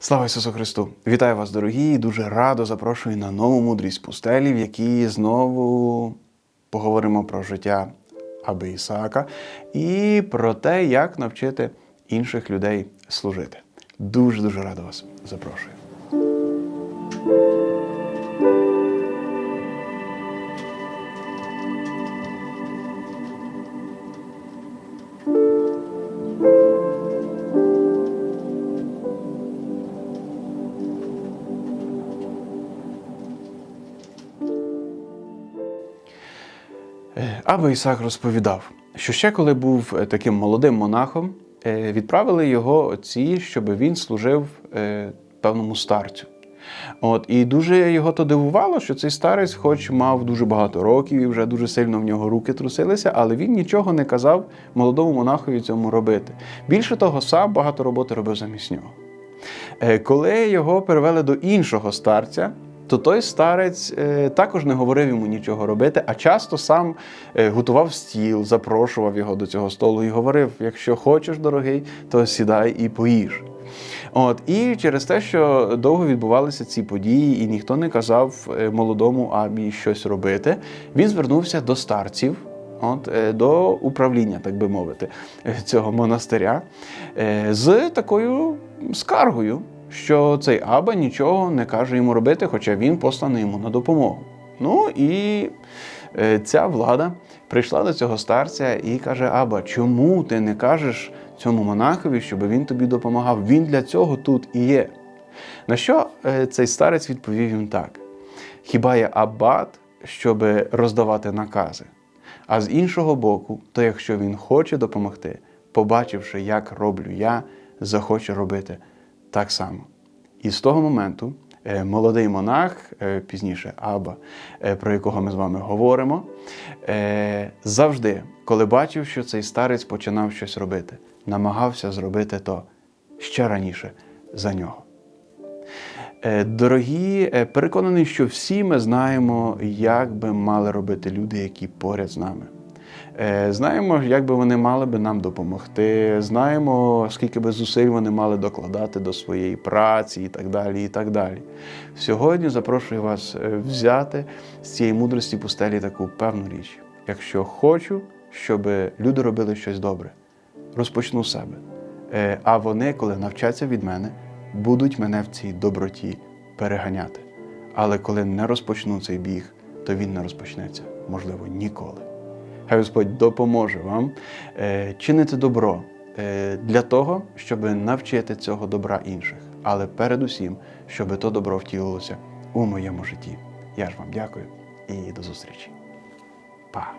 Слава Ісусу Христу! Вітаю вас, дорогі! і Дуже радо запрошую на нову мудрість пустелі, в якій знову поговоримо про життя Аби Ісаака і про те, як навчити інших людей служити. Дуже дуже радо вас запрошую. Е, Аба Ісаак розповідав, що ще коли був е, таким молодим монахом, е, відправили його отці, щоб він служив певному старцю. От, і дуже його то дивувало, що цей старець, хоч мав дуже багато років і вже дуже сильно в нього руки трусилися, але він нічого не казав молодому монахові цьому робити. Більше того, сам багато роботи робив замість нього. Коли його перевели до іншого старця, то той старець е, також не говорив йому нічого робити, а часто сам е, готував стіл, запрошував його до цього столу і говорив: якщо хочеш, дорогий, то сідай і поїж. От і через те, що довго відбувалися ці події, і ніхто не казав е, молодому Абі щось робити, він звернувся до старців. От, до управління, так би мовити, цього монастиря з такою скаргою, що цей Аба нічого не каже йому робити, хоча він посланий йому на допомогу. Ну і е, ця влада прийшла до цього старця і каже: Аба, чому ти не кажеш цьому монахові, щоб він тобі допомагав? Він для цього тут і є. На що е, цей старець відповів їм так: хіба я абат, щоб роздавати накази? А з іншого боку, то якщо він хоче допомогти, побачивши, як роблю я, захоче робити так само. І з того моменту е, молодий монах, е, пізніше Аба, е, про якого ми з вами говоримо, завжди, коли бачив, що цей старець починав щось робити, намагався зробити то ще раніше за нього. Дорогі, переконаний, що всі ми знаємо, як би мали робити люди, які поряд з нами. Е, Знаємо, як би вони мали би нам допомогти, знаємо, скільки би зусиль вони мали докладати до своєї праці і так далі. і так далі. Сьогодні запрошую вас е, взяти з цієї мудрості пустелі таку певну річ. Якщо хочу, щоб люди робили щось добре, розпочну з себе. Е, А вони, коли навчаться від мене, будуть мене в цій доброті переганяти. Але коли не розпочну цей біг, то він не розпочнеться, можливо, ніколи. Хай Господь допоможе вам е, чинити добро е, для того, щоб навчити цього добра інших, але передусім, щоб то добро втілилося у моєму житті. Я ж вам дякую і до зустрічі. Па!